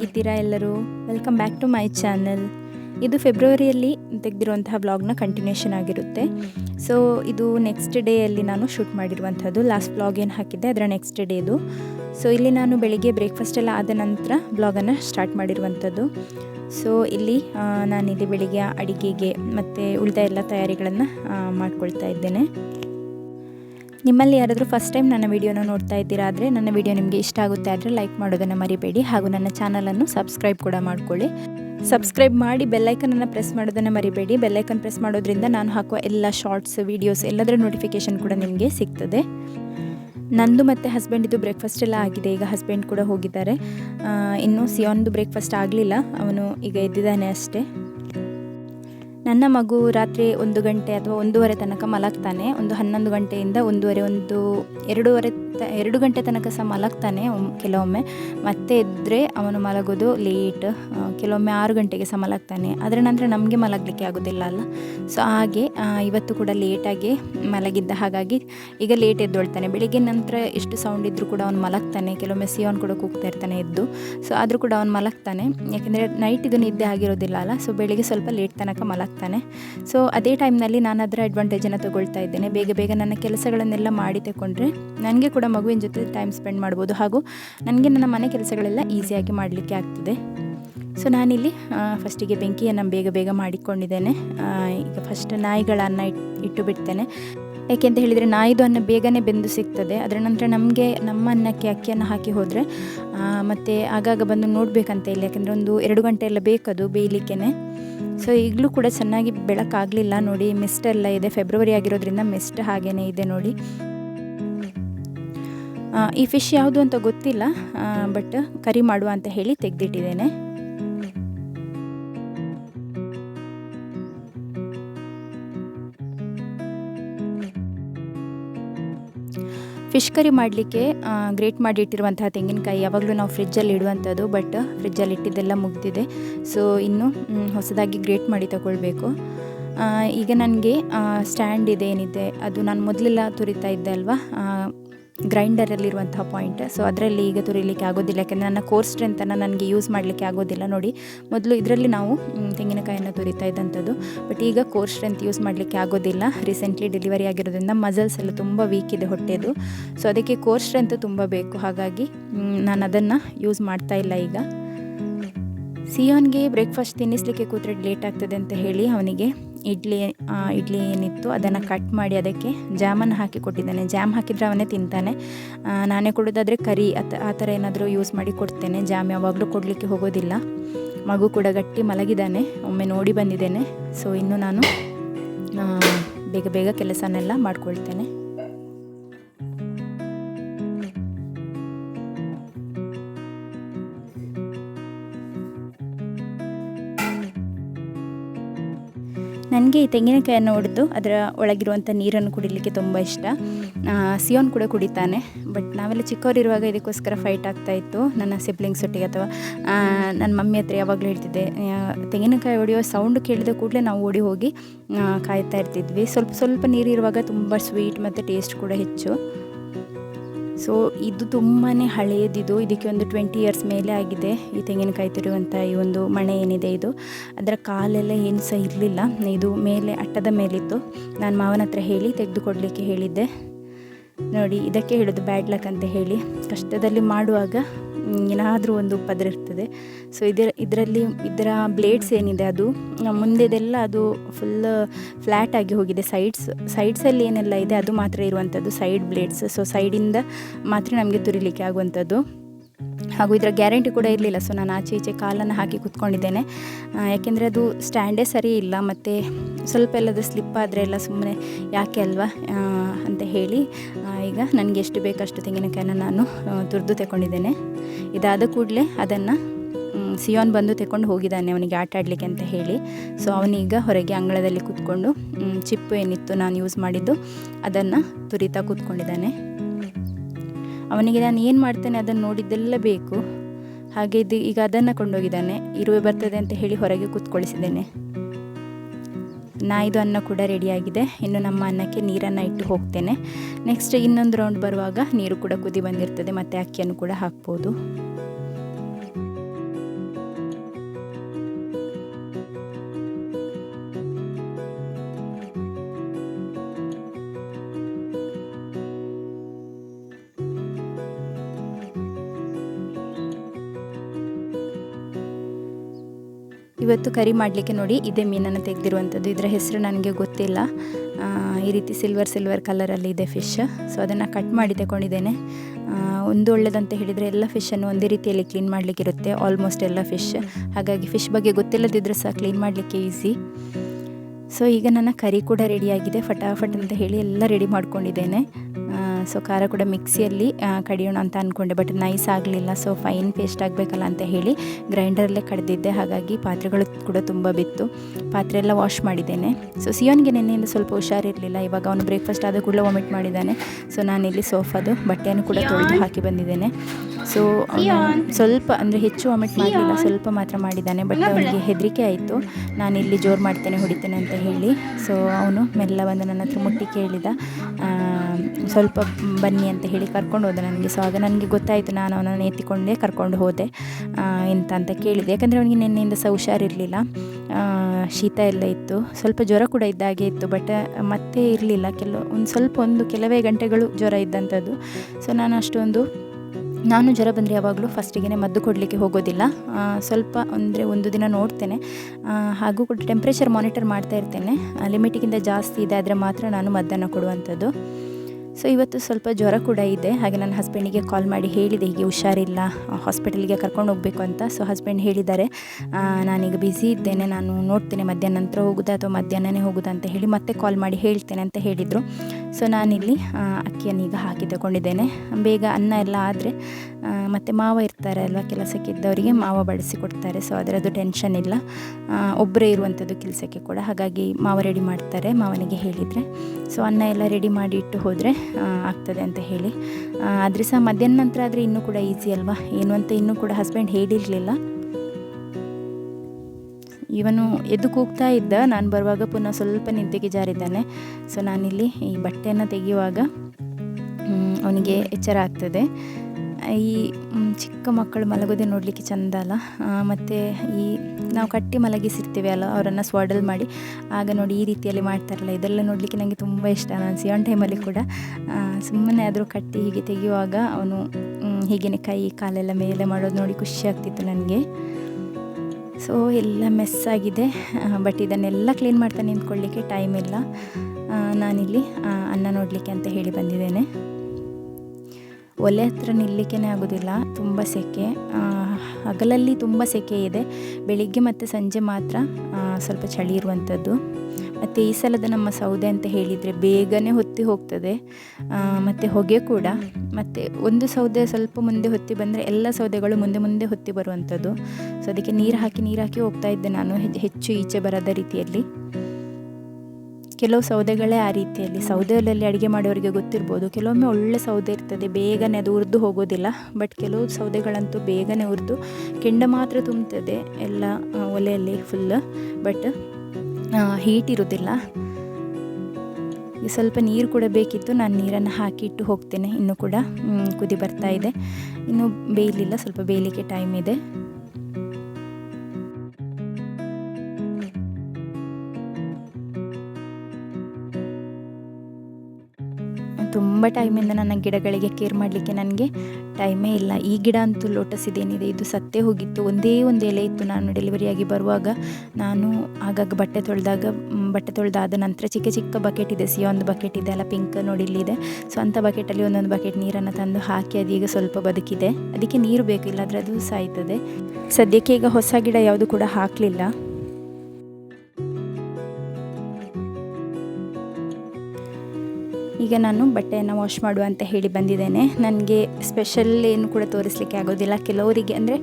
ಹೇಗಿದ್ದೀರಾ ಎಲ್ಲರೂ? Welcome back to my channel ಇದು ಫೆಬ್ರವರಿಯಲ್ಲಿ ತೆಗೆದಿರುವಂತಹ ಬ್ಲಾಗ್ನ ಕಂಟಿನ್ಯೂಷನ್ ಆಗಿರುತ್ತೆ. ಸೊ ಇದು ನೆಕ್ಸ್ಟ್ ಡೇಯಲ್ಲಿ ನಾನು ಶೂಟ್ ಮಾಡಿರುವಂಥದ್ದು. ಲಾಸ್ಟ್ ಬ್ಲಾಗ್ ಏನು ಹಾಕಿದ್ದೆ, ಅದರ ನೆಕ್ಸ್ಟ್ ಡೇದು ಸೊ ಇಲ್ಲಿ ನಾನು ಬೆಳಿಗ್ಗೆ ಬ್ರೇಕ್ಫಾಸ್ಟ್ ಎಲ್ಲ ಆದ ನಂತರ ಬ್ಲಾಗನ್ನು ಸ್ಟಾರ್ಟ್ ಮಾಡಿರುವಂಥದ್ದು. ಸೊ ಇಲ್ಲಿ ನಾನಿಲ್ಲಿ ಬೆಳಿಗ್ಗೆ ಅಡಿಗೆಗೆ ಮತ್ತು ಉಳಿದ ಎಲ್ಲ ತಯಾರಿಗಳನ್ನು ಮಾಡ್ಕೊಳ್ತಾ ಇದ್ದೇನೆ. ನಿಮ್ಮಲ್ಲಿ ಯಾರಾದರೂ ಫಸ್ಟ್ ಟೈಮ್ ನನ್ನ ವಿಡಿಯೋನ ನೋಡ್ತಾ ಇದ್ದೀರಾ ಆದರೆ ನನ್ನ ವಿಡಿಯೋ ನಿಮಗೆ ಇಷ್ಟ ಆಗುತ್ತೆ ಆದರೆ ಲೈಕ್ ಮಾಡೋದನ್ನು ಮರಿಬೇಡಿ ಹಾಗೂ ನನ್ನ ಚಾನಲನ್ನು ಸಬ್ಸ್ಕ್ರೈಬ್ ಕೂಡ ಮಾಡ್ಕೊಳ್ಳಿ. ಸಬ್ಸ್ಕ್ರೈಬ್ ಮಾಡಿ ಬೆಲ್ಲೈಕನನ್ನು ಪ್ರೆಸ್ ಮಾಡೋದನ್ನು ಮರಿಬೇಡಿ. ಬೆಲ್ಲೈಕನ್ ಪ್ರೆಸ್ ಮಾಡೋದ್ರಿಂದ ನಾನು ಹಾಕುವ ಎಲ್ಲ ಶಾರ್ಟ್ಸ್ ವೀಡಿಯೋಸ್ ಎಲ್ಲದರ ನೋಟಿಫಿಕೇಷನ್ ಕೂಡ ನಿಮಗೆ ಸಿಗ್ತದೆ. ನಂದು ಮತ್ತು ಹಸ್ಬೆಂಡಿದು ಬ್ರೇಕ್ಫಾಸ್ಟ್ ಎಲ್ಲ ಆಗಿದೆ. ಈಗ ಹಸ್ಬೆಂಡ್ ಕೂಡ ಹೋಗಿದ್ದಾರೆ. ಇನ್ನೂ ಸಿಯೋನ್ದು ಬ್ರೇಕ್ಫಾಸ್ಟ್ ಆಗಲಿಲ್ಲ. ಅವನು ಈಗ ಎದ್ದಿದ್ದಾನೆ ಅಷ್ಟೇ. ನನ್ನ ಮಗು ರಾತ್ರಿ ಒಂದು ಗಂಟೆ ಅಥವಾ ಒಂದೂವರೆ ತನಕ ಮಲಗ್ತಾನೆ. ಒಂದು ಹನ್ನೊಂದು ಗಂಟೆಯಿಂದ ಒಂದೂವರೆ, ಒಂದು ಎರಡೂವರೆ ತ, ಎರಡು ಗಂಟೆ ತನಕ ಸಹ ಮಲಗ್ತಾನೆ ಕೆಲವೊಮ್ಮೆ. ಮತ್ತೆ ಇದ್ದರೆ ಅವನು ಮಲಗೋದು ಲೇಟ್ ಕೆಲವೊಮ್ಮೆ ಆರು ಗಂಟೆಗೆ ಸಹ ಮಲಗ್ತಾನೆ. ಅದರ ನಂತರ ನಮಗೆ ಮಲಗಲಿಕ್ಕೆ ಆಗೋದಿಲ್ಲ ಅಲ್ಲ. ಸೊ ಹಾಗೆ ಇವತ್ತು ಕೂಡ ಲೇಟಾಗಿ ಮಲಗಿದ್ದ ಹಾಗಾಗಿ ಈಗ ಲೇಟ್ ಎದ್ದೊಳ್ತಾನೆ. ಬೆಳಿಗ್ಗೆ ನಂತರ ಎಷ್ಟು ಸೌಂಡ್ ಇದ್ದರೂ ಕೂಡ ಅವನು ಮಲಗ್ತಾನೆ. ಕೆಲವೊಮ್ಮೆ ಸಿಯೋನ್ ಕೂಡ ಕೂಗ್ತಾ ಇರ್ತಾನೆ ಎದ್ದು. ಸೊ ಆದರೂ ಕೂಡ ಅವನು ಮಲಗ್ತಾನೆ. ಯಾಕೆಂದರೆ ನೈಟ್ ಇದು ನಿದ್ದೆ ಆಗಿರೋದಿಲ್ಲ ಅಲ್ಲ. ಸೊ ಬೆಳಿಗ್ಗೆ ಸ್ವಲ್ಪ ಲೇಟ್ ತನಕ ಮಲಗ್ತಾನೆ. ಸೊ ಅದೇ ಟೈಮ್ನಲ್ಲಿ ನಾನು ಅದರ ಅಡ್ವಾಂಟೇಜನ್ನು ತೊಗೊಳ್ತಾ ಇದ್ದೇನೆ. ಬೇಗ ಬೇಗ ನನ್ನ ಕೆಲಸಗಳನ್ನೆಲ್ಲ ಮಾಡಿ ತಗೊಂಡ್ರೆ ನನಗೆ ಕೂಡ ಮಗುವಿನ ಜೊತೆ ಟೈಮ್ ಸ್ಪೆಂಡ್ ಮಾಡ್ಬೋದು. ಹಾಗೂ ನನಗೆ ನನ್ನ ಮನೆ ಕೆಲಸಗಳೆಲ್ಲ ಈಸಿಯಾಗಿ ಮಾಡಲಿಕ್ಕೆ ಆಗ್ತದೆ. ಸೊ ನಾನಿಲ್ಲಿ ಫಸ್ಟಿಗೆ ಬೆಂಕಿಯನ್ನು ಬೇಗ ಬೇಗ ಮಾಡಿಕೊಂಡಿದ್ದೇನೆ. ಈಗ ಫಸ್ಟ್ ನಾಯಿಗಳನ್ನು ಇಟ್, ಇಟ್ಟು ಬಿಡ್ತೇನೆ. ಯಾಕೆಂತ ಹೇಳಿದರೆ ನಾಯಿದು ಅನ್ನ ಬೇಗನೆ ಬೆಂದು ಸಿಗ್ತದೆ. ಅದರ ನಂತರ ನಮಗೆ, ನಮ್ಮ ಅನ್ನಕ್ಕೆ ಅಕ್ಕಿಯನ್ನು ಹಾಕಿ ಹೋದರೆ ಮತ್ತು ಆಗಾಗ ಬಂದು ನೋಡಬೇಕಂತ ಇಲ್ಲ. ಯಾಕೆಂದರೆ ಒಂದು ಎರಡು ಗಂಟೆ ಎಲ್ಲ ಬೇಕದು ಬೇಯಲಿಕ್ಕೆ ಸೊ ಈಗಲೂ ಕೂಡ ಚೆನ್ನಾಗಿ ಬೆಳಕಾಗಲಿಲ್ಲ ನೋಡಿ ಮಿಸ್ಟ್ ಎಲ್ಲ ಇದೆ. ಫೆಬ್ರವರಿ ಆಗಿರೋದ್ರಿಂದ ಮಿಸ್ಟ್ ಹಾಗೇ ಇದೆ ನೋಡಿ. ಈ ಫಿಶ್ ಯಾವುದು ಅಂತ ಗೊತ್ತಿಲ್ಲ ಬಟ್ ಕರಿ ಮಾಡುವ ಅಂತ ಹೇಳಿ ತೆಗೆದಿಟ್ಟಿದ್ದೇನೆ. ಫಿಶ್ ಕರಿ ಮಾಡಲಿಕ್ಕೆ ಗ್ರೇಟ್ ಮಾಡಿ ಇಟ್ಟಿರುವಂತಹ ತೆಂಗಿನಕಾಯಿ ಯಾವಾಗಲೂ ನಾವು ಫ್ರಿಜ್ಜಲ್ಲಿ ಇಡುವಂಥದ್ದು, ಬಟ್ ಫ್ರಿಜ್ಜಲ್ಲಿ ಇಟ್ಟಿದ್ದೆಲ್ಲ ಮುಗ್ದಿದೆ. ಸೊ ಇನ್ನು ಹೊಸದಾಗಿ ಗ್ರೇಟ್ ಮಾಡಿ ತಗೊಳ್ಬೇಕು. ಈಗ ನನಗೆ ಸ್ಟ್ಯಾಂಡ್ ಇದೆ ಏನಿದೆ, ಅದು ನಾನು ಮೊದಲೆಲ್ಲ ತುರಿತಾ ಇದ್ದೆ ಅಲ್ವಾ? ಗ್ರೈಂಡರಲ್ಲಿರುವಂತಹ ಪಾಯಿಂಟ್ ಸೊ ಅದರಲ್ಲಿ ಈಗ ತುರಿಲಿಕ್ಕೆ ಆಗೋದಿಲ್ಲ. ಯಾಕೆಂದರೆ ನನ್ನ ಕೋರ್ ಸ್ಟ್ರೆಂತನ್ನು ನನಗೆ ಯೂಸ್ ಮಾಡಲಿಕ್ಕೆ ಆಗೋದಿಲ್ಲ ನೋಡಿ. ಮೊದಲು ಇದರಲ್ಲಿ ನಾವು ತೆಂಗಿನಕಾಯನ್ನು ತುರಿತಾ ಇದ್ದಂಥದ್ದು. ಬಟ್ ಈಗ ಕೋರ್ ಸ್ಟ್ರೆಂತ್ ಯೂಸ್ ಮಾಡಲಿಕ್ಕೆ ಆಗೋದಿಲ್ಲ. ರೀಸೆಂಟ್ಲಿ ಡೆಲಿವರಿ ಆಗಿರೋದ್ರಿಂದ ಮಸಲ್ಸ್ ಎಲ್ಲ ತುಂಬ ವೀಕ್ ಇದೆ ಹೊಟ್ಟೆದು. ಸೊ ಅದಕ್ಕೆ ಕೋರ್ ಸ್ಟ್ರೆಂತ್ ತುಂಬ ಬೇಕು. ಹಾಗಾಗಿ ನಾನು ಅದನ್ನು ಯೂಸ್ ಮಾಡ್ತಾ ಇಲ್ಲ ಈಗ. ಸಿಯೋನ್ಗೆ ಬ್ರೇಕ್ಫಾಸ್ಟ್ ತಿನ್ನಿಸ್ಲಿಕ್ಕೆ ಕೂತ್ರೆ ಲೇಟ್ ಆಗ್ತದೆ ಅಂತ ಹೇಳಿ ಅವನಿಗೆ ಇಡ್ಲಿ ಇಡ್ಲಿ ಏನಿತ್ತು ಅದನ್ನು ಕಟ್ ಮಾಡಿ ಅದಕ್ಕೆ ಜಾಮನ್ನು ಹಾಕಿ ಕೊಟ್ಟಿದ್ದಾನೆ. ಜಾಮ್ ಹಾಕಿದರೆ ಅವನೇ ತಿಂತಾನೆ. ನಾನೇ ಕೊಡೋದಾದರೆ ಕರಿ, ಅತ್, ಆ ಥರ ಏನಾದರೂ ಯೂಸ್ ಮಾಡಿ ಕೊಡ್ತೇನೆ. ಜಾಮ್ ಯಾವಾಗಲೂ ಕೊಡಲಿಕ್ಕೆ ಹೋಗೋದಿಲ್ಲ. ಮಗು ಕೂಡ ಗಟ್ಟಿ ಮಲಗಿದ್ದಾನೆ. ಒಮ್ಮೆ ನೋಡಿ ಬಂದಿದ್ದೇನೆ. ಸೊ ಇನ್ನು ನಾನು ಬೇಗ ಬೇಗ ಕೆಲಸನೆಲ್ಲ ಮಾಡ್ಕೊಳ್ತೇನೆ. ನನಗೆ ಈ ತೆಂಗಿನಕಾಯನ್ನು ಹೊಡೆದು ಅದರ ಒಳಗಿರುವಂಥ ನೀರನ್ನು ಕುಡಿಲಿಕ್ಕೆ ತುಂಬ ಇಷ್ಟ. ಸಿಯೋನ್ ಕೂಡ ಕುಡಿತಾನೆ, ಬಟ್ ನಾವೆಲ್ಲ ಚಿಕ್ಕವರಿರುವಾಗ ಇದಕ್ಕೋಸ್ಕರ ಫೈಟ್ ಆಗ್ತಾ ಇತ್ತು. ನನ್ನ ಸಿಬ್ಲಿಂಗ್ಸ್ ಒಟ್ಟಿಗೆ ಅಥವಾ ನನ್ನ ಮಮ್ಮಿ ಹತ್ರ ಯಾವಾಗಲೂ ಹೇಳ್ತಿದ್ದೆ ತೆಂಗಿನಕಾಯಿ ಹೊಡೆಯೋ ಸೌಂಡ್ ಕೇಳಿದ ಕೂಡಲೇ ನಾವು ಓಡಿ ಹೋಗಿ ಕಾಯ್ತಾ ಇರ್ತಿದ್ವಿ. ಸ್ವಲ್ಪ ಸ್ವಲ್ಪ ನೀರಿರುವಾಗ ತುಂಬ ಸ್ವೀಟ್ ಮತ್ತು ಟೇಸ್ಟ್ ಕೂಡ ಹೆಚ್ಚು. ಸೊ ಇದು ತುಂಬಾ ಹಳೆಯದಿದು ಇದಕ್ಕೆ ಒಂದು ಟ್ವೆಂಟಿ ಇಯರ್ಸ್ ಮೇಲೆ ಆಗಿದೆ ಈ ತೆಂಗಿನಕಾಯಿ ತಿರುವಂಥ ಈ ಒಂದು ಮಣೆ ಏನಿದೆ ಇದು. ಅದರ ಕಾಲೆಲ್ಲ ಏನು ಸಹ ಇರಲಿಲ್ಲ. ಇದು ಮೇಲೆ ಅಟ್ಟದ ಮೇಲಿತ್ತು. ನಾನು ಮಾವನ ಹತ್ರ ಹೇಳಿ ತೆಗೆದುಕೊಡ್ಲಿಕ್ಕೆ ಹೇಳಿದ್ದೆ. ನೋಡಿ, ಇದಕ್ಕೆ ಹೇಳೋದು ಬ್ಯಾಡ್ ಲಕ್ ಅಂತ ಹೇಳಿ. ಕಷ್ಟದಲ್ಲಿ ಮಾಡುವಾಗ ಏನಾದರೂ ಒಂದು ಪದರ ಇರ್ತದೆ. ಸೊ ಇದರ, ಇದರಲ್ಲಿ, ಇದರ ಬ್ಲೇಡ್ಸ್ ಏನಿದೆ ಅದು ಮುಂದೆದೆಲ್ಲ ಅದು ಫುಲ್ ಫ್ಲ್ಯಾಟ್ ಆಗಿ ಹೋಗಿದೆ. ಸೈಡ್ಸ್ ಸೈಡ್ಸಲ್ಲಿ ಏನೆಲ್ಲ ಇದೆ, ಅದು ಮಾತ್ರ ಇರುವಂಥದ್ದು ಸೈಡ್ ಬ್ಲೇಡ್ಸ್ ಸೊ ಸೈಡಿಂದ ಮಾತ್ರ ನಮಗೆ ತುರಿಲಿಕ್ಕೆ ಆಗುವಂಥದ್ದು. ಹಾಗೂ ಇದರ ಗ್ಯಾರಂಟಿ ಕೂಡ ಇರಲಿಲ್ಲ. ಸೊ ನಾನು ಆಚೆ ಈಚೆ ಕಾಲನ್ನು ಹಾಕಿ ಕೂತ್ಕೊಂಡಿದ್ದೇನೆ. ಯಾಕೆಂದರೆ ಅದು ಸ್ಟ್ಯಾಂಡೇ ಸರಿ ಇಲ್ಲ ಮತ್ತು ಸ್ವಲ್ಪ ಎಲ್ಲದು ಸ್ಲಿಪ್ ಆದರೆ ಎಲ್ಲ ಸುಮ್ಮನೆ ಯಾಕೆ ಅಲ್ವಾ ಅಂತ ಹೇಳಿ ಈಗ ನನಗೆ ಎಷ್ಟು ಬೇಕಷ್ಟು ತೆಂಗಿನಕಾಯನ್ನು ನಾನು ತುರಿದು ತಗೊಂಡಿದ್ದೇನೆ ಇದಾದ ಕೂಡಲೇ ಅದನ್ನು ಸಿಯೋನ್ ಬಂದು ತಗೊಂಡು ಹೋಗಿದ್ದಾನೆ ಅವನಿಗೆ ಆಟ ಆಡಲಿಕ್ಕೆ ಅಂತ ಹೇಳಿ. ಸೊ ಅವನೀಗ ಹೊರಗೆ ಅಂಗಳದಲ್ಲಿ ಕೂತ್ಕೊಂಡು ಚಿಪ್ಪು ಏನಿತ್ತು ನಾನು ಯೂಸ್ ಮಾಡಿದ್ದು ಅದನ್ನು ತುರಿತಾ ಕೂತ್ಕೊಂಡಿದ್ದಾನೆ. ಅವನಿಗೆ ನಾನು ಏನು ಮಾಡ್ತೇನೆ ಅದನ್ನು ನೋಡಿದ್ದೆಲ್ಲ ಬೇಕು. ಹಾಗೆ ಇದು ಈಗ ಅದನ್ನು ಕೊಂಡೋಗಿದ್ದಾನೆ. ಇರುವೆ ಬರ್ತದೆ ಅಂತ ಹೇಳಿ ಹೊರಗೆ ಕೂತ್ಕೊಳಿಸಿದ್ದೇನೆ. ನಾಯಿದು ಅನ್ನ ಕೂಡ ರೆಡಿಯಾಗಿದೆ ಇನ್ನು ನಮ್ಮ ಅನ್ನಕ್ಕೆ ನೀರನ್ನು ಇಟ್ಟು ಹೋಗ್ತೇನೆ. ನೆಕ್ಸ್ಟ್ ಇನ್ನೊಂದು ರೌಂಡ್ ಬರುವಾಗ ನೀರು ಕೂಡ ಕುದಿ ಬಂದಿರ್ತದೆ. ಮತ್ತು ಅಕ್ಕಿಯನ್ನು ಕೂಡ ಹಾಕ್ಬೋದು. ಇವತ್ತು ಕರಿ ಮಾಡಲಿಕ್ಕೆ ನೋಡಿ ಇದೇ ಮೀನನ್ನು ತೆಗೆದಿರುವಂಥದ್ದು. ಇದರ ಹೆಸರು ನನಗೆ ಗೊತ್ತಿಲ್ಲ. ಈ ರೀತಿ ಸಿಲ್ವರ್ ಸಿಲ್ವರ್ ಕಲರಲ್ಲಿ ಇದೆ ಫಿಶ್ ಸೊ ಅದನ್ನು ಕಟ್ ಮಾಡಿ ತಗೊಂಡಿದ್ದೇನೆ. ಒಂದು ಒಳ್ಳೆಯದಂತ ಹೇಳಿದರೆ ಎಲ್ಲ ಫಿಶನ್ನು ಒಂದೇ ರೀತಿಯಲ್ಲಿ ಕ್ಲೀನ್ ಮಾಡಲಿಕ್ಕಿರುತ್ತೆ ಆಲ್ಮೋಸ್ಟ್ ಎಲ್ಲ ಫಿಶ್ ಹಾಗಾಗಿ ಫಿಶ್ ಬಗ್ಗೆ ಗೊತ್ತಿಲ್ಲದಿದ್ದರೆ ಸಹ ಕ್ಲೀನ್ ಮಾಡಲಿಕ್ಕೆ ಈಸಿ ಸೊ ಈಗ ನನ್ನ ಕರಿ ಕೂಡ ರೆಡಿಯಾಗಿದೆ ಫಟಾಫಟ್ ಅಂತ ಹೇಳಿ ಎಲ್ಲ ರೆಡಿ ಮಾಡ್ಕೊಂಡಿದ್ದೇನೆ. ಸೊ ಖಾರ ಕೂಡ ಮಿಕ್ಸಿಯಲ್ಲಿ ಕಡಿಯೋಣ ಅಂತ ಅಂದ್ಕೊಂಡೆ ಬಟ್ ನೈಸ್ ಆಗಲಿಲ್ಲ. ಸೊ ಫೈನ್ ಪೇಸ್ಟ್ ಆಗಬೇಕಲ್ಲ ಅಂತ ಹೇಳಿ ಗ್ರೈಂಡರಲ್ಲೇ ಕಡ್ದಿದ್ದೆ. ಹಾಗಾಗಿ ಪಾತ್ರೆಗಳು ಕೂಡ ತುಂಬ ಬಿತ್ತು. ಪಾತ್ರೆ ಎಲ್ಲ ವಾಶ್ ಮಾಡಿದ್ದೇನೆ. ಸೊ ಸಿಯೋನ್ಗೆ ನೆನ್ನೆಯಿಂದ ಸ್ವಲ್ಪ ಹುಷಾರಿರಲಿಲ್ಲ. ಇವಾಗ ಅವನು ಬ್ರೇಕ್ಫಾಸ್ಟ್ ಆದ ಕೂಡಲೇ ವಾಮಿಟ್ ಮಾಡಿದ್ದಾನೆ. ಸೊ ನಾನಿಲ್ಲಿ ಸೋಫಾದು ಬಟ್ಟೆಯನ್ನು ಕೂಡ ತೊಳೆದು ಹಾಕಿ ಬಂದಿದ್ದೇನೆ. ಸೊ ಸ್ವಲ್ಪ ಅಂದರೆ ಹೆಚ್ಚು ವಾಮಿಟ್ ಮಾಡಲಿಲ್ಲ. ಸ್ವಲ್ಪ ಮಾತ್ರ ಮಾಡಿದ್ದಾನೆ ಬಟ್ ಅವನಿಗೆ ಹೆದರಿಕೆ ಆಯಿತು. ನಾನಿಲ್ಲಿ ಜೋರು ಮಾಡ್ತೇನೆ ಹೊಡಿತೇನೆ ಅಂತ ಹೇಳಿ. ಸೊ ಅವನು ಮೆಲ್ಲ ಬಂದು ನನ್ನ ಹತ್ರ ಮುಟ್ಟಿ ಕೇಳಿದ. ಸ್ವಲ್ಪ ಬನ್ನಿ ಅಂತ ಹೇಳಿ ಕರ್ಕೊಂಡು ಹೋದ ನನಗೆ. ಸೊ ಆಗ ನನಗೆ ಗೊತ್ತಾಯಿತು ನಾನು ಅವನನ್ನು ಎತ್ತಿಕೊಂಡೇ ಕರ್ಕೊಂಡು ಹೋದೆ. ಎಂತ ಅಂತ ಕೇಳಿದೆ. ಯಾಕಂದರೆ ಅವನಿಗೆ ನಿನ್ನೆಯಿಂದ ಸಹ ಹುಷಾರಿರಲಿಲ್ಲ ಶೀತ ಎಲ್ಲ ಇತ್ತು. ಸ್ವಲ್ಪ ಜ್ವರ ಕೂಡ ಇದ್ದಾಗೆ ಇತ್ತು ಬಟ್ ಮತ್ತೆ ಇರಲಿಲ್ಲ. ಕೆಲವು, ಒಂದು ಸ್ವಲ್ಪ ಒಂದು ಕೆಲವೇ ಗಂಟೆಗಳು ಜ್ವರ ಇದ್ದಂಥದ್ದು ಸೊ ನಾನು ಅಷ್ಟೊಂದು, ನಾನು ಜ್ವರ ಬಂದರೆ ಯಾವಾಗಲೂ ಫಸ್ಟಿಗೆ ಮದ್ದು ಕೊಡಲಿಕ್ಕೆ ಹೋಗೋದಿಲ್ಲ. ಸ್ವಲ್ಪ ಅಂದರೆ ಒಂದು ದಿನ ನೋಡ್ತೇನೆ. ಹಾಗೂ ಕೂಡ ಟೆಂಪ್ರೇಚರ್ ಮಾನಿಟರ್ ಮಾಡ್ತಾ ಇರ್ತೇನೆ. ಲಿಮಿಟಿಗಿಂತ ಜಾಸ್ತಿ ಇದೆ, ಆದರೆ ಮಾತ್ರ ನಾನು ಮದ್ದನ್ನು ಕೊಡುವಂಥದ್ದು ಸೊ ಇವತ್ತು ಸ್ವಲ್ಪ ಜ್ವರ ಕೂಡ ಇದೆ. ಹಾಗೆ ನನ್ನ ಹಸ್ಬೆಂಡಿಗೆ ಕಾಲ್ ಮಾಡಿ ಹೇಳಿದೆ, ಹೀಗೆ ಹುಷಾರಿಲ್ಲ ಹಾಸ್ಪಿಟಲ್ಗೆ ಕರ್ಕೊಂಡು ಹೋಗಬೇಕು ಅಂತ. ಸೊ ಹಸ್ಬೆಂಡ್ ಹೇಳಿದ್ದಾರೆ ನಾನೀಗ ಬ್ಯುಸಿ ಇದ್ದೇನೆ, ನಾನು ನೋಡ್ತೇನೆ ಮಧ್ಯಾಹ್ನ ನಂತರ ಹೋಗುದಾ ಅಥವಾ ಮಧ್ಯಾಹ್ನನೇ ಹೋಗುದಾ ಅಂತ ಹೇಳಿ ಮತ್ತೆ ಕಾಲ್ ಮಾಡಿ ಹೇಳ್ತೇನೆ ಅಂತ ಹೇಳಿದರು. ಸೊ ನಾನಿಲ್ಲಿ ಅಕ್ಕಿಯನ್ನು ಈಗ ಹಾಕಿ ತಗೊಂಡಿದ್ದೇನೆ. ಬೇಗ ಅನ್ನ ಎಲ್ಲ ಆದರೆ ಮತ್ತು ಮಾವ ಇರ್ತಾರೆ ಅಲ್ವಾ ಕೆಲಸಕ್ಕೆ ಇದ್ದವರಿಗೆ ಮಾವ ಬಳಸಿ ಕೊಡ್ತಾರೆ. ಸೊ ಅದರದ್ದು ಟೆನ್ಷನ್ ಇಲ್ಲ. ಒಬ್ಬರೇ ಇರುವಂಥದ್ದು ಕೆಲಸಕ್ಕೆ ಕೂಡ. ಹಾಗಾಗಿ ಮಾವ ರೆಡಿ ಮಾಡ್ತಾರೆ, ಮಾವನಿಗೆ ಹೇಳಿದರೆ. ಸೊ ಅನ್ನ ಎಲ್ಲ ರೆಡಿ ಮಾಡಿ ಇಟ್ಟು ಹೋದರೆ ಆಗ್ತದೆ ಅಂತ ಹೇಳಿ. ಆದರೆ ಸಹ ಮಧ್ಯಾಹ್ನ ನಂತರ ಆದರೆ ಇನ್ನೂ ಕೂಡ ಈಸಿ ಅಲ್ವಾ? ಏನು ಅಂತ ಇನ್ನೂ ಕೂಡ ಹಸ್ಬೆಂಡ್ ಹೇಳಿರಲಿಲ್ಲ. ಇವನು ಎದ್ದು ಕೂಗ್ತಾ ಇದ್ದ, ನಾನು ಬರುವಾಗ ಪುನಃ ಸ್ವಲ್ಪ ನಿದ್ದೆಗೆ ಜಾರಿದ್ದಾನೆ. ಸೊ ನಾನಿಲ್ಲಿ ಈ ಬಟ್ಟೆಯನ್ನು ತೆಗೆಯುವಾಗ ಅವನಿಗೆ ಎಚ್ಚರ ಆಗ್ತದೆ. ಈ ಚಿಕ್ಕ ಮಕ್ಕಳು ಮಲಗೋದೇ ನೋಡಲಿಕ್ಕೆ ಚಂದ ಅಲ್ಲ. ಮತ್ತು ಈ, ನಾವು ಕಟ್ಟಿ ಮಲಗಿಸಿರ್ತೀವಿ ಅಲ್ಲ, ಅವರನ್ನು ಸ್ವಾಡಲ್ ಮಾಡಿ. ಆಗ ನೋಡಿ ಈ ರೀತಿಯಲ್ಲಿ ಮಾಡ್ತಾರಲ್ಲ, ಇದೆಲ್ಲ ನೋಡಲಿಕ್ಕೆ ನನಗೆ ತುಂಬ ಇಷ್ಟ. ನಾನು ಸಿಯೋನ್ ಟೈಮಲ್ಲಿ ಕೂಡ ಸುಮ್ಮನೆ ಆದರೂ ಕಟ್ಟಿ ಹೀಗೆ ತೆಗೆಯುವಾಗ ಅವನು ಹೀಗೇ ಕೈ, ಕಾಲೆಲ್ಲ ಮೇಲೆ ಮಾಡೋದು ನೋಡಿ ಖುಷಿ ಆಗ್ತಿತ್ತು ನನಗೆ ಸೊ ಎಲ್ಲ ಮೆಸ್ ಆಗಿದೆ. ಬಟ್ ಇದನ್ನೆಲ್ಲ ಕ್ಲೀನ್ ಮಾಡ್ತಾ ನಿಂತ್ಕೊಳ್ಳಿಕ್ಕೆ ಟೈಮ್ ಇಲ್ಲ. ನಾನಿಲ್ಲಿ ಅನ್ನ ನೋಡಲಿಕ್ಕೆ ಅಂತ ಹೇಳಿ ಬಂದಿದ್ದೇನೆ. ಒಲೆ ಹತ್ರ ನಿಲ್ಲಲಿಕ್ಕೇ ಆಗೋದಿಲ್ಲ. ತುಂಬ ಸೆಕೆ. ಹಗಲಲ್ಲಿ ತುಂಬ ಸೆಕೆ ಇದೆ. ಬೆಳಿಗ್ಗೆ ಮತ್ತು ಸಂಜೆ ಮಾತ್ರ ಸ್ವಲ್ಪ ಚಳಿ ಇರುವಂಥದ್ದು ಮತ್ತು ಈ ಸಲದ ನಮ್ಮ ಸೌದೆ ಅಂತ ಹೇಳಿದರೆ ಬೇಗನೆ ಹೊತ್ತಿ ಹೋಗ್ತದೆ. ಮತ್ತು ಹೊಗೆ ಕೂಡ. ಮತ್ತು ಒಂದು ಸೌದೆ ಸ್ವಲ್ಪ ಮುಂದೆ ಹೊತ್ತಿ ಬಂದರೆ ಎಲ್ಲ ಸೌದೆಗಳು ಮುಂದೆ ಮುಂದೆ ಹೊತ್ತಿ ಬರುವಂಥದ್ದು. ಸೊ ಅದಕ್ಕೆ ನೀರು ಹಾಕಿ ನೀರು ಹಾಕಿ ಹೋಗ್ತಾ ಇದ್ದೆ ನಾನು ಹೆಚ್- ಹೆಚ್ಚು ಈಚೆ ಬರದ ರೀತಿಯಲ್ಲಿ. ಕೆಲವು ಸೌದೆಗಳೇ ಆ ರೀತಿಯಲ್ಲಿ. ಸೌದೆಗಳಲ್ಲಿ ಅಡುಗೆ ಮಾಡೋರಿಗೆ ಗೊತ್ತಿರ್ಬೋದು. ಕೆಲವೊಮ್ಮೆ ಒಳ್ಳೆ ಸೌದೆ ಇರ್ತದೆ, ಬೇಗನೆ ಅದು ಉರಿದು ಹೋಗೋದಿಲ್ಲ. ಬಟ್ ಕೆಲವು ಸೌದೆಗಳಂತೂ ಬೇಗನೆ ಉರಿದು, ಕೆಂಡ ಮಾತ್ರ ತುಂಬ್ತದೆ ಎಲ್ಲ ಒಲೆಯಲ್ಲಿ ಫುಲ್ ಬಟ್ ಹೀಟ್ ಇರೋದಿಲ್ಲ ಸ್ವಲ್ಪ ನೀರು ಕೂಡ ಬೇಕಿತ್ತು. ನಾನು ನೀರನ್ನು ಹಾಕಿಟ್ಟು ಹೋಗ್ತೇನೆ. ಇನ್ನೂ ಕೂಡ ಕುದಿ ಬರ್ತಾ ಇದೆ. ಇನ್ನೂ ಬೇಯಲಿಲ್ಲ. ಸ್ವಲ್ಪ ಬೇಯಲಿಕ್ಕೆ ಟೈಮ್ ಇದೆ. ತುಂಬ ಟೈಮಿಂದ ನನ್ನ ಗಿಡಗಳಿಗೆ ಕೇರ್ ಮಾಡಲಿಕ್ಕೆ ನನಗೆ ಟೈಮೇ ಇಲ್ಲ. ಈ ಗಿಡ ಅಂತೂ ಲೋಟಸ್ ಇದೇನಿದೆ, ಇದು ಸತ್ತೇ ಹೋಗಿತ್ತು. ಒಂದೇ ಒಂದು ಎಲೆ ಇತ್ತು ನಾನು ಡೆಲಿವರಿಯಾಗಿ ಬರುವಾಗ. ನಾನು ಆಗಾಗ ಬಟ್ಟೆ ತೊಳೆದಾಗ ಬಟ್ಟೆ ತೊಳೆದಾದ ನಂತರ ಚಿಕ್ಕ ಚಿಕ್ಕ ಬಕೆಟ್ ಇದೆ ಸಿ ಒಂದು ಬಕೆಟ್ ಇದೆ, ಅಲ್ಲ ಪಿಂಕ್ ನೋಡಿ ಇಲ್ಲಿದೆ ಸೊ ಅಂಥ ಬಕೆಟಲ್ಲಿ ಒಂದೊಂದು ಬಕೆಟ್ ನೀರನ್ನು ತಂದು ಹಾಕಿ ಅದೀಗ ಸ್ವಲ್ಪ ಬದುಕಿದೆ. ಅದಕ್ಕೆ ನೀರು ಬೇಕು, ಇಲ್ಲಾದರೆ ಅದು ಸಾಯ್ತದೆ. ಸದ್ಯಕ್ಕೆ ಈಗ ಹೊಸ ಗಿಡ ಯಾವುದು ಕೂಡ ಹಾಕಲಿಲ್ಲ. ಈಗ ನಾನು ಬಟ್ಟೆಯನ್ನು ವಾಶ್ ಮಾಡು ಅಂತ ಹೇಳಿ ಬಂದಿದ್ದೇನೆ. ನನಗೆ ಸ್ಪೆಷಲ್ ಏನು ಕೂಡ ತೋರಿಸಲಿಕ್ಕೆ ಆಗೋದಿಲ್ಲ. ಕೆಲವರಿಗೆ ಅಂದರೆ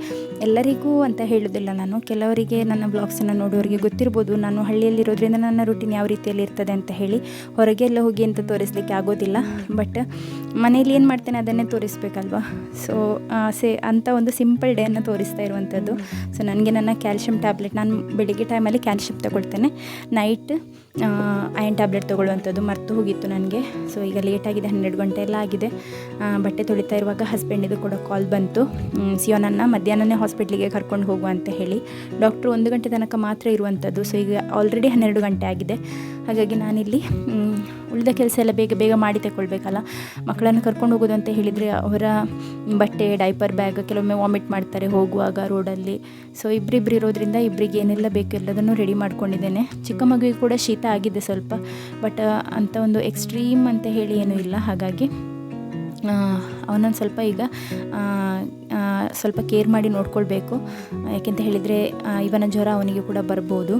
ಎಲ್ಲರಿಗೂ ಅಂತ ಹೇಳೋದಿಲ್ಲ ನಾನು. ಕೆಲವರಿಗೆ ನನ್ನ ಬ್ಲಾಗ್ಸನ್ನು ನೋಡೋರಿಗೆ ಗೊತ್ತಿರ್ಬೋದು. ನಾನು ಹಳ್ಳಿಯಲ್ಲಿರೋದ್ರಿಂದ ನನ್ನ ರೂಟೀನ್ ಯಾವ ರೀತಿಯಲ್ಲಿ ಇರ್ತದೆ ಅಂತ ಹೇಳಿ ಹೊರಗೆ ಎಲ್ಲ ಹೋಗಿ ಅಂತ ತೋರಿಸಲಿಕ್ಕೆ ಆಗೋದಿಲ್ಲ. ಬಟ್ ಮನೇಲಿ ಏನು ಮಾಡ್ತೇನೆ ಅದನ್ನೇ ತೋರಿಸ್ಬೇಕಲ್ವಾ? ಸೊ ಸೇ ಅಂಥ ಒಂದು ಸಿಂಪಲ್ ಡೇಯನ್ನು ತೋರಿಸ್ತಾ ಇರುವಂಥದ್ದು ಸೊ ನನಗೆ ನನ್ನ ಕ್ಯಾಲ್ಶಿಯಂ ಟ್ಯಾಬ್ಲೆಟ್ ನಾನು ಬೆಳಿಗ್ಗೆ ಟೈಮಲ್ಲಿ ಕ್ಯಾಲ್ಶಿಯಂ ತಗೊಳ್ತೇನೆ. ನೈಟ್ ಅಯನ್ ಟ್ಯಾಬ್ಲೆಟ್ ತೊಗೊಳ್ಳುವಂಥದ್ದು ಮರ್ತು ಹೋಗಿತ್ತು ನನಗೆ. ಸೊ ಈಗ ಲೇಟಾಗಿದೆ ಹನ್ನೆರಡು ಗಂಟೆ ಎಲ್ಲ ಆಗಿದೆ. ಬಟ್ಟೆ ತೊಳಿತಾ ಇರುವಾಗ ಹಸ್ಬೆಂಡಿದು ಕೂಡ ಕಾಲ್ ಬಂತು. ಸಿಯೋನನ್ನು ಮಧ್ಯಾಹ್ನನೇ ಹಾಸ್ಪಿಟ್ಲಿಗೆ ಕರ್ಕೊಂಡು ಹೋಗುವ ಅಂತ ಹೇಳಿ. ಡಾಕ್ಟ್ರು ಒಂದು ಗಂಟೆ ತನಕ ಮಾತ್ರ ಇರುವಂಥದ್ದು. ಸೊ ಈಗ ಆಲ್ರೆಡಿ ಹನ್ನೆರಡು ಗಂಟೆ ಆಗಿದೆ. ಹಾಗಾಗಿ ನಾನಿಲ್ಲಿ ಉಳಿದ ಕೆಲಸ ಎಲ್ಲ ಬೇಗ ಬೇಗ ಮಾಡಿ ತಗೊಳ್ಬೇಕಲ್ಲ ಮಕ್ಕಳನ್ನು ಕರ್ಕೊಂಡು ಹೋಗೋದು ಅಂತ ಹೇಳಿದರೆ ಅವರ ಬಟ್ಟೆ ಡೈಪರ್ ಬ್ಯಾಗ್ ಕೆಲವೊಮ್ಮೆ ವಾಮಿಟ್ ಮಾಡ್ತಾರೆ ಹೋಗುವಾಗ ರೋಡಲ್ಲಿ ಸೊ ಇಬ್ಬರಿಬ್ರು ಇರೋದ್ರಿಂದ ಇಬ್ಬರಿಗೆ ಏನೆಲ್ಲ ಬೇಕು ಎಲ್ಲದನ್ನು ರೆಡಿ ಮಾಡ್ಕೊಂಡಿದ್ದೇನೆ. ಚಿಕ್ಕ ಮಗುವಿಗೆ ಕೂಡ ಶೀತ ಆಗಿದೆ ಸ್ವಲ್ಪ ಬಟ್ ಅಂಥ ಒಂದು ಎಕ್ಸ್ಟ್ರೀಮ್ ಅಂತ ಹೇಳಿ ಏನೂ ಇಲ್ಲ. ಹಾಗಾಗಿ ಅವನನ್ನು ಸ್ವಲ್ಪ ಈಗ ಸ್ವಲ್ಪ ಕೇರ್ ಮಾಡಿ ನೋಡ್ಕೊಳ್ಬೇಕು. ಯಾಕೆಂತ ಹೇಳಿದರೆ ಇವನ ಜ್ವರ ಅವನಿಗೆ ಕೂಡ ಬರ್ಬೋದು.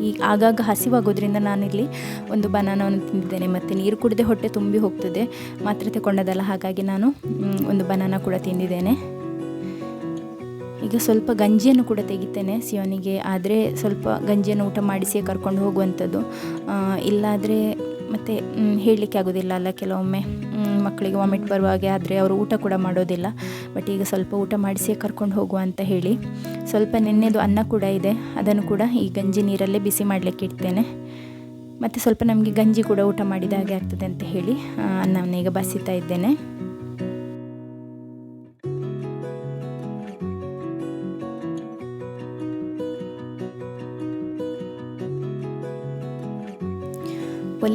ಈಗ ಆಗಾಗ ಹಸಿವಾಗೋದ್ರಿಂದ ನಾನಿಲ್ಲಿ ಒಂದು ಬನಾನವನ್ನು ತಿಂದಿದ್ದೇನೆ. ಮತ್ತು ನೀರು ಕುಡಿದೆ ಹೊಟ್ಟೆ ತುಂಬಿ ಹೋಗ್ತದೆ. ಮಾತ್ರೆ ತಗೊಂಡದಲ್ಲ ಹಾಗಾಗಿ ನಾನು ಒಂದು ಬನಾನ ಕೂಡ ತಿಂದಿದ್ದೇನೆ. ಈಗ ಸ್ವಲ್ಪ ಗಂಜಿಯನ್ನು ಕೂಡ ತೆಗಿತೇನೆ ಸಿಯೋನಿಗೆ. ಆದರೆ ಸ್ವಲ್ಪ ಗಂಜಿಯನ್ನು ಊಟ ಮಾಡಿಸಿಯೇ ಕರ್ಕೊಂಡು ಹೋಗುವಂಥದ್ದು. ಇಲ್ಲಾದರೆ ಮತ್ತು ಹೇಳಲಿಕ್ಕೆ ಆಗೋದಿಲ್ಲ ಅಲ್ಲ. ಕೆಲವೊಮ್ಮೆ ಮಕ್ಕಳಿಗೆ ವಾಮಿಟ್ ಬರುವಾಗೆ ಆದರೆ ಅವರು ಊಟ ಕೂಡ ಮಾಡೋದಿಲ್ಲ. ಬಟ್ ಈಗ ಸ್ವಲ್ಪ ಊಟ ಮಾಡಿಸಿಯೇ ಕರ್ಕೊಂಡು ಹೋಗುವ ಅಂತ ಹೇಳಿ, ಸ್ವಲ್ಪ ನೆನ್ನೆದು ಅನ್ನ ಕೂಡ ಇದೆ. ಅದನ್ನು ಕೂಡ ಈ ಗಂಜಿ ನೀರಲ್ಲೇ ಬಿಸಿ ಮಾಡಲಿಕ್ಕೆ ಇಡ್ತೇನೆ. ಮತ್ತು ಸ್ವಲ್ಪ ನಮಗೆ ಗಂಜಿ ಕೂಡ ಊಟ ಮಾಡಿದ ಹಾಗೆ ಆಗ್ತದೆ ಅಂತ ಹೇಳಿ ಅನ್ನವನ್ನು ಈಗ ಬಸಿತಾ ಇದ್ದೇನೆ.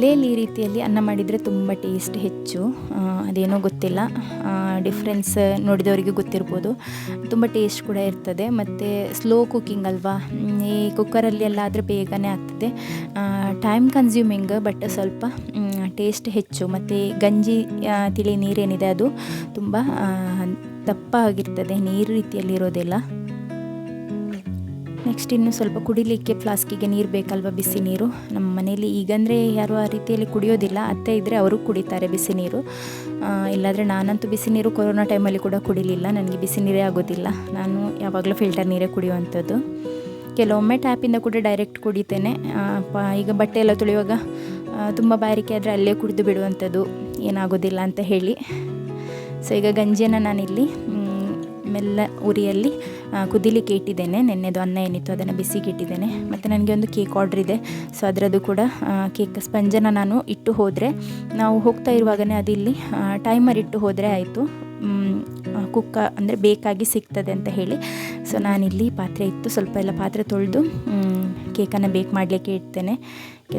ಒಲೆಯಲ್ಲಿ ಈ ರೀತಿಯಲ್ಲಿ ಅನ್ನ ಮಾಡಿದರೆ ತುಂಬ ಟೇಸ್ಟ್ ಹೆಚ್ಚು. ಅದೇನೋ ಗೊತ್ತಿಲ್ಲ. ಡಿಫ್ರೆನ್ಸ್ ನೋಡಿದವರಿಗೆ ಗೊತ್ತಿರ್ಬೋದು. ತುಂಬ ಟೇಸ್ಟ್ ಕೂಡ ಇರ್ತದೆ. ಮತ್ತು ಸ್ಲೋ ಕುಕ್ಕಿಂಗ್ ಅಲ್ವಾ? ಈ ಕುಕ್ಕರಲ್ಲಿ ಎಲ್ಲ ಆದರೆ ಬೇಗನೆ ಆಗ್ತದೆ. ಟೈಮ್ ಕನ್ಸ್ಯೂಮಿಂಗ್ ಬಟ್ ಸ್ವಲ್ಪ ಟೇಸ್ಟ್ ಹೆಚ್ಚು. ಮತ್ತು ಗಂಜಿ ತಿಳಿ ನೀರೇನಿದೆ ಅದು ತುಂಬ ದಪ್ಪ ಆಗಿರ್ತದೆ. ನೀರು ರೀತಿಯಲ್ಲಿ ಇರೋದಿಲ್ಲ. ನೆಕ್ಸ್ಟ್ ಇನ್ನು ಸ್ವಲ್ಪ ಕುಡಿಲಿಕ್ಕೆ ಫ್ಲಾಸ್ಕಿಗೆ ನೀರು ಬೇಕಲ್ವ ಬಿಸಿ ನೀರು? ನಮ್ಮ ಮನೇಲಿ ಈಗಂದರೆ ಯಾರು ಆ ರೀತಿಯಲ್ಲಿ ಕುಡಿಯೋದಿಲ್ಲ. ಅತ್ತೆ ಇದ್ದರೆ ಅವರು ಕುಡಿತಾರೆ ಬಿಸಿ ನೀರು. ಇಲ್ಲಾದರೆ ನಾನಂತೂ ಬಿಸಿ ನೀರು ಕೊರೋನಾ ಟೈಮಲ್ಲಿ ಕೂಡ ಕುಡಿಲಿಲ್ಲ. ನನಗೆ ಬಿಸಿ ನೀರೇ ಆಗೋದಿಲ್ಲ. ನಾನು ಯಾವಾಗಲೂ ಫಿಲ್ಟರ್ ನೀರೇ ಕುಡಿಯುವಂಥದ್ದು. ಕೆಲವೊಮ್ಮೆ ಟ್ಯಾಪಿಂದ ಕೂಡ ಡೈರೆಕ್ಟ್ ಕುಡಿತೇನೆ. ಈಗ ಬಟ್ಟೆ ಎಲ್ಲ ತೊಳೆಯುವಾಗ ತುಂಬ ಬಾರಿಕೆ ಆದರೆ ಅಲ್ಲೇ ಕುಡಿದು ಬಿಡುವಂಥದ್ದು ಏನಾಗೋದಿಲ್ಲ ಅಂತ ಹೇಳಿ. ಸೊ ಈಗ ಗಂಜಿಯನ್ನು ನಾನಿಲ್ಲಿ ಮೆಲ್ಲ ಉರಿಯಲ್ಲಿ ಕುದಿಲಿಕ್ಕೆ ಇಟ್ಟಿದ್ದೇನೆ. ನೆನ್ನೆದು ಅನ್ನ ಏನಿತ್ತು ಅದನ್ನು ಬಿಸಿಗೆ ಇಟ್ಟಿದ್ದೇನೆ. ಮತ್ತು ನನಗೆ ಒಂದು ಕೇಕ್ ಆರ್ಡ್ರ್ ಇದೆ. ಸೊ ಅದರದ್ದು ಕೂಡ ಕೇಕ್ ಸ್ಪಂಜನ್ನು ನಾನು ಇಟ್ಟು ಹೋದರೆ, ನಾವು ಹೋಗ್ತಾ ಇರುವಾಗಲೇ ಅದಿಲ್ಲಿ ಟೈಮರ್ ಇಟ್ಟು ಹೋದರೆ ಆಯಿತು. ಕುಕ್ಕ ಅಂದರೆ ಬೇಕಾಗಿ ಸಿಗ್ತದೆ ಅಂತ ಹೇಳಿ. ಸೊ ನಾನಿಲ್ಲಿ ಪಾತ್ರೆ ಇತ್ತು. ಸ್ವಲ್ಪ ಎಲ್ಲ ಪಾತ್ರೆ ತೊಳೆದು ಕೇಕನ್ನು ಬೇಕ್ ಮಾಡಲಿಕ್ಕೆ ಇಡ್ತೇನೆ.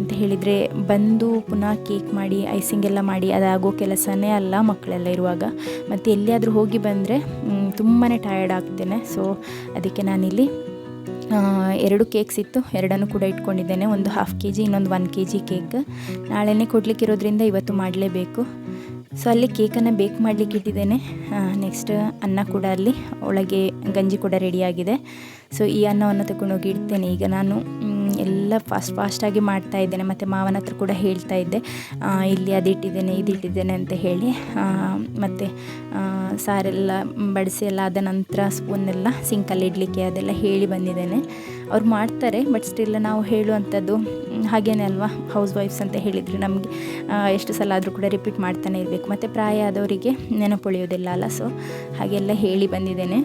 ಅಂತ ಹೇಳಿದರೆ ಬಂದು ಪುನಃ ಕೇಕ್ ಮಾಡಿ ಐಸಿಂಗ್ ಎಲ್ಲ ಮಾಡಿ, ಅದಾಗೋ ಕೆಲಸನೇ ಅಲ್ಲ ಮಕ್ಕಳೆಲ್ಲ ಇರುವಾಗ. ಮತ್ತು ಎಲ್ಲಿಯಾದರೂ ಹೋಗಿ ಬಂದರೆ ತುಂಬಾ ಟಯರ್ಡ್ ಆಗ್ತೇನೆ. ಸೊ ಅದಕ್ಕೆ ನಾನಿಲ್ಲಿ ಎರಡು ಕೇಕ್ಸ್ ಇತ್ತು. ಎರಡನ್ನು ಕೂಡ ಇಟ್ಕೊಂಡಿದ್ದೇನೆ. ಒಂದು ಹಾಫ್ ಕೆ ಜಿ ಇನ್ನೊಂದು ಒನ್ ಕೆ ಜಿ ಕೇಕ್ ನಾಳೆನೇ ಕೊಡಲಿಕ್ಕಿರೋದ್ರಿಂದ ಇವತ್ತು ಮಾಡಲೇಬೇಕು. ಸೊ ಅಲ್ಲಿ ಕೇಕನ್ನು ಬೇಕ್ ಮಾಡಲಿಕ್ಕೆ ಇಟ್ಟಿದ್ದೇನೆ. ನೆಕ್ಸ್ಟ್ ಅನ್ನ ಕೂಡ ಅಲ್ಲಿ ಒಳಗೆ ಗಂಜಿ ಕೂಡ ರೆಡಿಯಾಗಿದೆ ಸೊ ಈ ಅನ್ನವನ್ನು ತಗೊಂಡೋಗಿ ಇಡ್ತೇನೆ. ಈಗ ನಾನು ಎಲ್ಲ ಫಾಸ್ಟ್ ಫಾಸ್ಟಾಗಿ ಮಾಡ್ತಾ ಇದ್ದೇನೆ. ಮತ್ತು ಮಾವನ ಹತ್ರ ಕೂಡ ಹೇಳ್ತಾ ಇದ್ದೆ. ಇಲ್ಲಿ ಅದಿಟ್ಟಿದ್ದೇನೆ ಇದಿಟ್ಟಿದ್ದೇನೆ ಅಂತ ಹೇಳಿ. ಮತ್ತು ಸಾರೆಲ್ಲ ಬಡಿಸಿ ಎಲ್ಲ ಆದ ನಂತರ ಸ್ಪೂನೆಲ್ಲ ಸಿಂಕಲ್ಲಿ ಇಡಲಿಕ್ಕೆ ಅದೆಲ್ಲ ಹೇಳಿ ಬಂದಿದ್ದೇನೆ. ಅವ್ರು ಮಾಡ್ತಾರೆ ಬಟ್ ಸ್ಟಿಲ್ ನಾವು ಹೇಳುವಂಥದ್ದು ಹಾಗೇನೆ ಅಲ್ವಾ? ಹೌಸ್ ವೈಫ್ಸ್ ಅಂತ ಹೇಳಿದರೆ ನಮಗೆ ಎಷ್ಟು ಸಲ ಆದರೂ ಕೂಡ ರಿಪೀಟ್ ಮಾಡ್ತಾನೆ ಇರಬೇಕು. ಮತ್ತು ಪ್ರಾಯ ಆದವರಿಗೆ ನೆನಪುಳಿಯೋದಿಲ್ಲ ಅಲ್ಲ ಸೊ ಹಾಗೆಲ್ಲ ಹೇಳಿ ಬಂದಿದ್ದೇನೆ.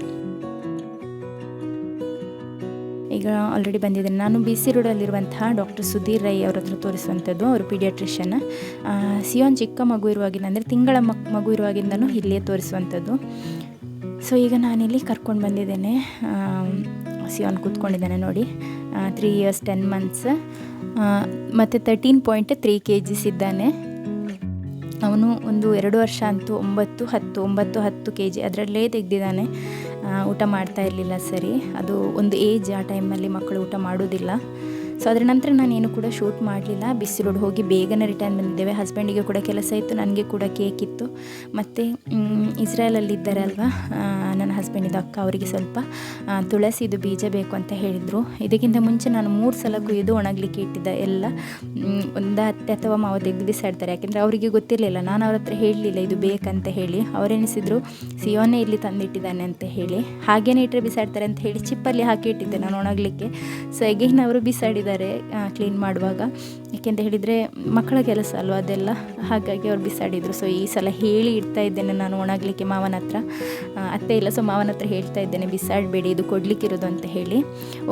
ಈಗ ಆಲ್ರೆಡಿ ಬಂದಿದ್ದೇನೆ. ನಾನು ಬಿ ಸಿ ರೋಡಲ್ಲಿರುವಂತಹ ಡಾಕ್ಟರ್ ಸುಧೀರ್ ರೈ ಅವ್ರ ಹತ್ರ ತೋರಿಸುವಂಥದ್ದು, ಅವರು ಪೀಡಿಯಾಟ್ರಿಷಿಯನ್ ಸಿಯೋನ್ ಚಿಕ್ಕ ಮಗು ಇರುವಾಗಿಂದ, ಅಂದರೆ ತಿಂಗಳ ಮಕ್ ಮಗು ಇರುವಾಗಿಂದನೂ ಇಲ್ಲಿಯೇ ತೋರಿಸುವಂಥದ್ದು. ಸೊ ಈಗ ನಾನಿಲ್ಲಿ ಕರ್ಕೊಂಡು ಬಂದಿದ್ದೇನೆ. ಸಿಯೋನ್ ಕೂತ್ಕೊಂಡಿದ್ದಾನೆ ನೋಡಿ. ತ್ರೀ ಇಯರ್ಸ್ ಟೆನ್ ಮಂತ್ಸ್ ಮತ್ತು thirteen point three K Gs ಇದ್ದಾನೆ. ಅವನು ಒಂದು ಎರಡು ವರ್ಷ ಅಂತೂ ಒಂಬತ್ತು, ಹತ್ತು ಒಂಬತ್ತು, ಹತ್ತು ಕೆ ಜಿ ಅದರಲ್ಲೇ ತೆಗೆದಿದ್ದಾನೆ. ಊಟ ಮಾಡ್ತಾ ಇರಲಿಲ್ಲ ಸರಿ. ಅದು ಒಂದು ಏಜ್ ಆ ಟೈಮಲ್ಲಿ ಮಕ್ಕಳು ಊಟ ಮಾಡೋದಿಲ್ಲ. ಸೊ ಅದರ ನಂತರ ನಾನೇನು ಕೂಡ ಶೂಟ್ ಮಾಡಲಿಲ್ಲ. ಬಿಸಿ ರೋಡ್ ಹೋಗಿ ಬೇಗನೆ ರಿಟರ್ನ್ ಬಂದಿದ್ದೇವೆ. ಹಸ್ಬೆಂಡಿಗೆ ಕೂಡ ಕೆಲಸ ಇತ್ತು, ನನಗೆ ಕೂಡ ಕೇಕ್ ಇತ್ತು. ಮತ್ತು ಇಸ್ರೇಲಲ್ಲಿ ಇದ್ದಾರಲ್ವಾ ನನ್ನ ಹಸ್ಬೆಂಡಿದ ಅಕ್ಕ, ಅವರಿಗೆ ಸ್ವಲ್ಪ ತುಳಸಿ ತುಳಸಿದು ಬೀಜ ಬೇಕು ಅಂತ ಹೇಳಿದರು. ಇದಕ್ಕಿಂತ ಮುಂಚೆ ನಾನು ಮೂರು ಸಲ ಕುಯ್ದು ಒಣಗಲಿಕ್ಕೆ ಇಟ್ಟಿದ್ದೆ. ಎಲ್ಲ ಒಂದು ಅತ್ತೆ ಅಥವಾ ಮಾವ ತೆಗೆದು ಬಿಸಾಡ್ತಾರೆ. ಯಾಕೆಂದರೆ ಅವರಿಗೆ ಗೊತ್ತಿರಲಿಲ್ಲ. ನಾನು ಅವ್ರ ಹತ್ರ ಹೇಳಲಿಲ್ಲ, ಇದು ಬೇಕಂತ ಹೇಳಿ. ಅವರೆನಿಸಿದ್ರು, ಸಿಯೋನೇ ಇಲ್ಲಿ ತಂದಿಟ್ಟಿದ್ದಾನೆ ಅಂತ ಹೇಳಿ. ಹಾಗೇನೆ ಇಟ್ಟರೆ ಬಿಸಾಡ್ತಾರೆ ಅಂತ ಹೇಳಿ ಚಿಪ್ಪಲ್ಲಿ ಹಾಕಿ ಇಟ್ಟಿದ್ದೆ ನಾನು ಒಣಗಲಿಕ್ಕೆ. ಸೊ ಎಗೇನ್ ಅವರು ಬಿಸಾಡಿದ್ದಾರೆ ಕ್ಲೀನ್ ಮಾಡುವಾಗ. ಯಾಕೆಂತ ಹೇಳಿದರೆ ಮಕ್ಕಳ ಕೆಲಸ ಅಲ್ವಾ ಅದೆಲ್ಲ? ಹಾಗಾಗಿ ಅವ್ರು ಬಿಸಾಡಿದರು. ಸೊ ಈ ಸಲ ಹೇಳಿ ಇಡ್ತಾ ಇದ್ದೇನೆ ನಾನು ಒಣಗಲಿಕ್ಕೆ ಮಾವನ ಹತ್ರ. ಅತ್ತೆ ಇಲ್ಲ ಸೊ ಮಾವನ ಹತ್ರ ಹೇಳ್ತಾ ಇದ್ದೇನೆ, ಬಿಸಾಡಬೇಡಿ, ಇದು ಕೊಡಲಿಕ್ಕಿರೋದು ಅಂತ ಹೇಳಿ.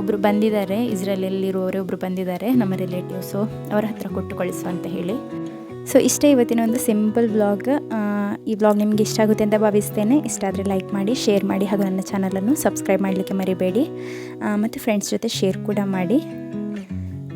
ಒಬ್ಬರು ಬಂದಿದ್ದಾರೆ ಇಸ್ರೇಲಲ್ಲಿರುವವರೇ ಒಬ್ಬರು ಬಂದಿದ್ದಾರೆ, ನಮ್ಮ ರಿಲೇಟಿವ್ ಸೊ ಅವರ ಹತ್ರ ಕೊಟ್ಟು ಕಳಿಸು ಅಂತ ಹೇಳಿ. ಸೊ ಇಷ್ಟೇ ಇವತ್ತಿನ ಒಂದು ಸಿಂಪಲ್ ಬ್ಲಾಗ್ ಈ ಬ್ಲಾಗ್ ನಿಮಗೆ ಇಷ್ಟ ಆಗುತ್ತೆ ಅಂತ ಭಾವಿಸ್ತೇನೆ. ಇಷ್ಟ ಆದರೆ ಲೈಕ್ ಮಾಡಿ ಶೇರ್ ಮಾಡಿ ಹಾಗೂ ನನ್ನ ಚಾನಲನ್ನು ಸಬ್ಸ್ಕ್ರೈಬ್ ಮಾಡಲಿಕ್ಕೆ ಮರಿಬೇಡಿ. ಮತ್ತು ಫ್ರೆಂಡ್ಸ್ ಜೊತೆ ಶೇರ್ ಕೂಡ ಮಾಡಿ.